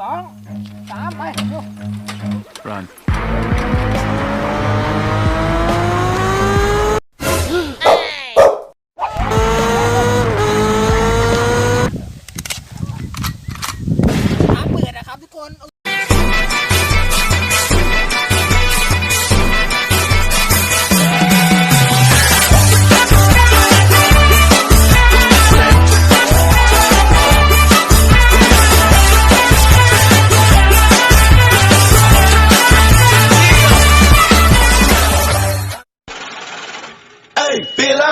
ส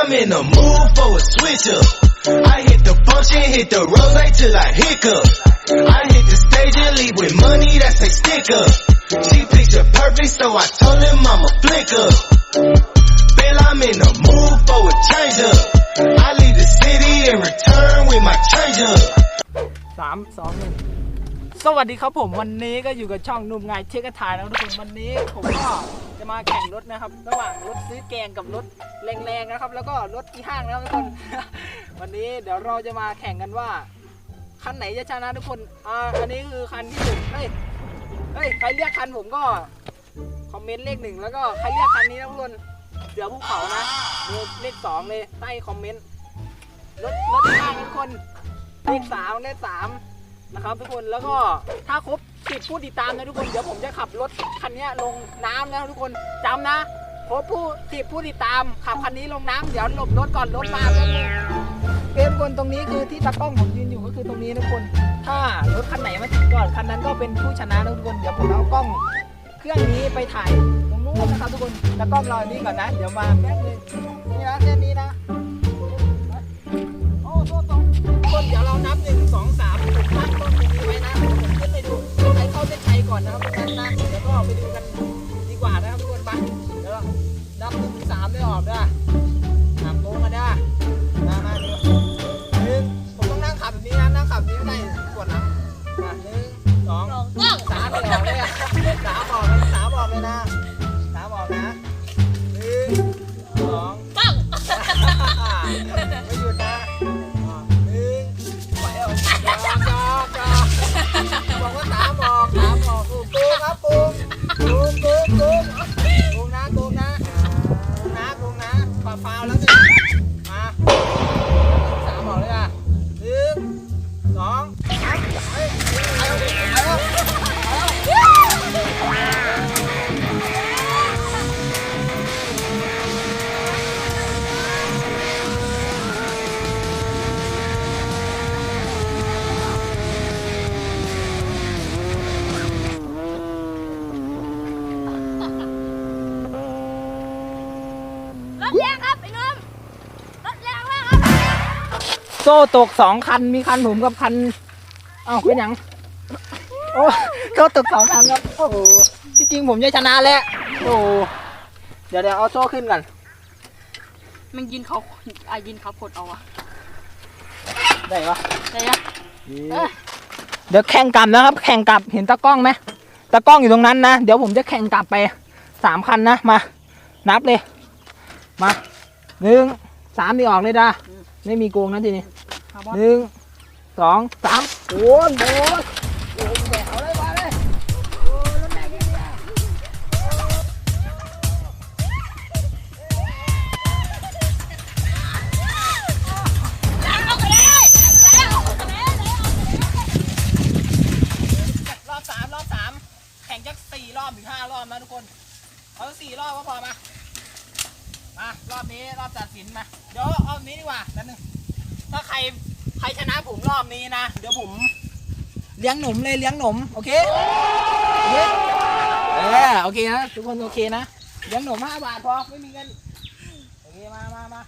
I'm in the mood for a switch up. I hit the function, hit the rose till I hiccup. I hit the stage and leave with money that's a sticker. She picture perfect, so I told him I'm a flicker. Bill, I'm in the mood for a change up. I leave the city and return with my change up. สามสองหนึ่ง สวัสดีครับผมวันนี้ก็อยู่กับช่องนุ่มงายเช็คกระทายนะครับทุกคนวันนี้ผมก็จะมาแข่งรถนะครับ ระหว่างรถซื้อแกงกับรถแรงๆนะครับ แล้วก็รถที่ห้างนะครับทุกคน วันนี้เดี๋ยวเราจะมาแข่งกันว่าคันไหนจะชนะทุกคนอ่าอันนี้คือคันที่หนึ่งเฮ้ยเฮ้ยใครเรียกคันผมก็คอมเมนต์เลขหนึ่งแล้วก็ใครเรียกคันนี้นะทุกคนเสือภูเขานะเลขสองเลยใต้คอมเมนต์รถรถที่ห้างทุกคนเลขสามเลขสาม นะครับทุกคนแล้วก็ถ้าครบสิบผู้ติดตามนะทุกคนเดี๋ยวผมจะขับรถคันนี้ลงน้ำนะทุกคนจำนะครบผู้สิบผู้ติดตามขับคันนี้ลงน้ำเดี๋ยวหลบรถก่อนรถมาแล้วเกมคนตรงนี้คือที่ตากล้องผมยืนอยู่ก็คือตรงนี้นะทุกคน ถ้ารถคันไหนมาถึงก่อนคันนั้นก็เป็นผู้ชนะนะทุกคนเดี๋ยวผมเอากล้อง เครื่องนี้ไปถ่ายตรงนู้นนะครับทุกคนแล้วกล้องรอนี้ก่อนนะ เดี๋ยวมาแป๊บนึงนี่นะเส้นนี้นะ ซ่ตกสองคันมีคันผมกับคันเอ้าเป็นหยังโอ้โซ่ตกสองคันครับโอ้โหที่จริงผมจะชนะแล้วโอ้โหเดี๋ยวเดี๋ยวเอาโซ่ขึ้นก่อนมันยินเขาอายินเขากดเอาอะได้ปะได้ยังเออเดี๋ยวแข่งกลับนะครับ แข่งกลับเห็นตากล้องไหมตากล้องอยู่ตรงนั้นนะเดี๋ยวผมจะแข่งกลับไปสามคันนะมา นับเลย มาหนึ่งสามมีออกเลยดาไม่มีโกงนะทีนี้ หนึ่งสองสามโอ้ยโอ้ยโอ้ยแบกเอาเลยมาเลยโอ้ยรถแบกยังไงอะรอบสามรอบสามแข่งจักสี่รอบถึงห้ารอบนะทุกคนเอาสี่รอบก็พอมา มารอบนี้รอบตัดสินมา เดี๋ยวเอานี้ดีกว่าแป๊บนึงถ้าใคร ใครชนะผมรอบนี้นะ เดี๋ยวผมเลี้ยงหนมเลยเลี้ยงหนมโอเคโอเคเออโอเคนะทุกคนโอเคนะเลี้ยงหนมห้าบาทพอไม่มีเงินโอเคมามามา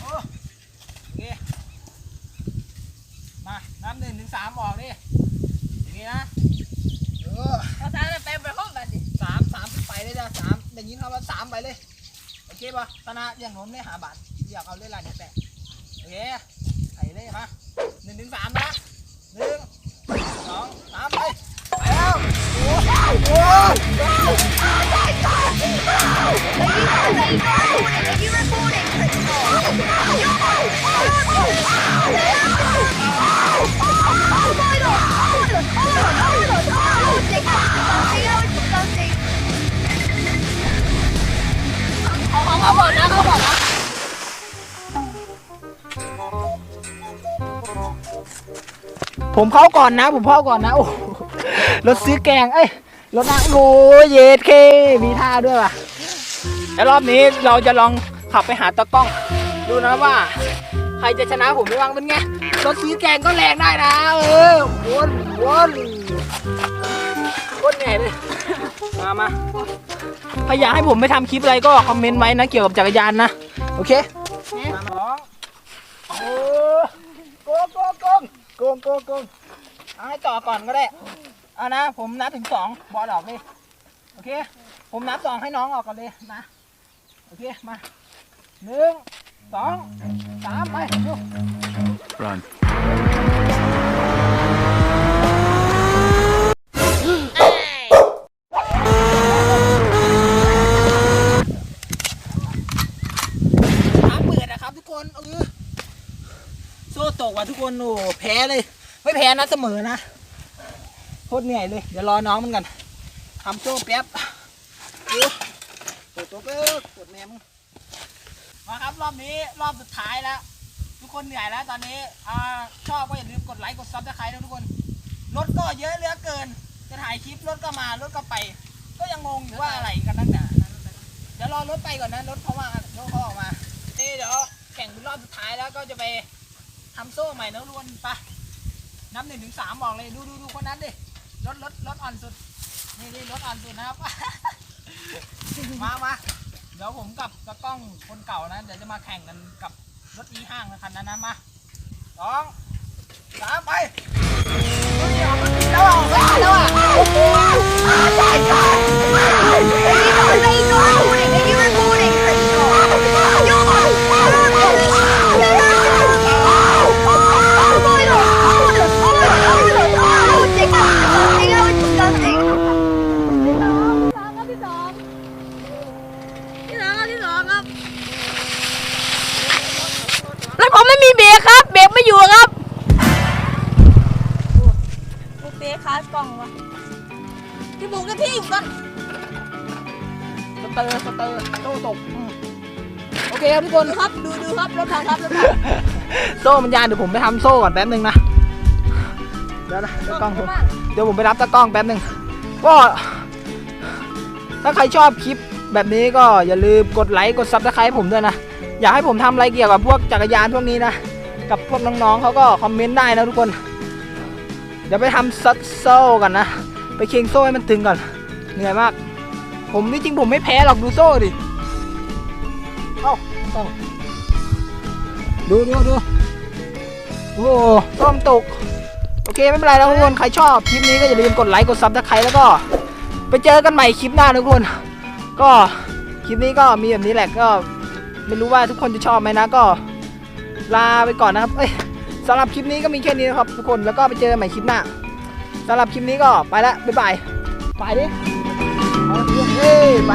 โอ้โอเคมานับหนึ่งถึงสามออกดิโอเคนะเออเราสามจะไปไปห้องแบบสิสามสามไปเลยจ้ะสามได้ยินคำว่าสามไปเลยโอเคป่ะชนะเลี้ยงหนมได้หาบาทอยากเอาเล่นลายเนี่ยแปะ อเคไถ่เลยมาหนึ่งถึงสามนะหนึ่งสองสามไปไปแล้วโอ้ยโอ้ย ผมเข้าก่อนนะ ผมเข้าก่อนนะโอ้รถซื้อแกงเอ้ยรถนั่งโอ้เยดเคมีท่าด้วยว่ะแล้วรอบนี้เราจะลองขับไปหาตะกล้อง ดูนะว่า ใครจะชนะผมไม่วางเป็นไงรถซื้อแกงก็แรงได้นะ เออวนวนวนเหนื่อยเลยมามาใครอยากให้ผมไปทำคลิปอะไรก็คอมเมนต์ไว้นะเกี่ยวกับจักรยานนะ โอเค มาน้องโอ้โกงโกง โกงโกงโกงเอาให้ต่อก่อนก็ได้ เอานะ ผมนับถึงสองบอลออกเลย โอเค ผมนับสองให้น้องออกก่อนเลยนะ โอเค มาหนึ่งสองสามไปดู Run. ทุกคนโอ้แพ้เลย ไม่แพ้นะเสมอนะโคตรเหนื่อยเลย เดี๋ยวรอน้องมันกันทำโซ่แป๊บดูกดตัวเป๊บกดแม่มงมาครับรอบนี้รอบสุดท้ายแล้ว ทุกคนเหนื่อยแล้วตอนนี้อ่าชอบก็อย่าลืมกดไลค์กดซับสไครต์ด้วยทุกคนรถก็เยอะเหลือเกิน จะถ่ายคลิปรถก็มารถก็ไป ก็ยังงงอยู่ว่าอะไรกันนั่นน่เดี๋ยวรอรถไปก่อนนะรถเขามารถเขาออกมานี่เดี๋ยวแข่งเป็นรอบสุดท้ายแล้วก็จะไป ทำโซ่ใหม่นะรวนปะนับหนึ่งถึงสามบอกเลยดูดูดูคนนั้นดิรถรถรถอ่อนสุด นี่นี่รถอ่อนสุดนะครับ มามาเดี๋ยวผมกับตะกล้องคนเก่านะเดี๋ยวจะมาแข่งกันกับรถอีห้างนะคันนั้นนะมาสองสามไปแล้วอะแล้วอะโอ้โห ถผมไม่มีเบรกครับ เบรกไม่อยู่ครับโอเบรกคาสกล่องวะพี่บุกนะพี่อยู่ก่อนสเตอร์สเตอร์โซ่ตกอืมโอเคครับทุกคน ดูครับ ดูดูครับรถพังครับรถพังโซ่มันยานเดี๋ยวผมไปทำโซ่ก่อนแป๊บนึงนะเดี๋ยวนะตะกล้องผมเดี๋ยวผมไปรับตะกล้องแป๊บนึงก็ ถ้าใครชอบคลิปแบบนี้ก็อย่าลืมกดไลค์กดซับสไครต์ผมด้วยนะ อยากให้ผมทำอะไรเกี่ยวกับพวกจักรยานพวกนี้นะ กับพวกน้องๆเขาก็คอมเมนต์ได้นะทุกคน เดี๋ยวไปทำซัดโซ่กันนะ ไปเคียงโซ่ให้มันตึงก่อน เหนื่อยมาก ผมนี่จริงผมไม่แพ้หรอกดูโซ่ดิ เอ้าต้องดูดูดูโอ้ต้มตก โอเคไม่เป็นไรแล้วทุกคน ใครชอบคลิปนี้ก็อย่าลืมกดไลค์กดซับสไครต์แล้วก็ ไปเจอกันใหม่คลิปหน้าทุกคน ก็คลิปนี้ก็มีแบบนี้แหละก็ ไม่รู้ว่าทุกคนจะชอบไหมนะก็ ลาไปก่อนนะครับ เอ้ยสำหรับคลิปนี้ก็มีแค่นี้นะครับทุกคนแล้วก็ไปเจอกันใหม่คลิปหน้าสำหรับคลิปนี้ก็ไปละบ๊ายบายไปดิเอาเฮ้ยไป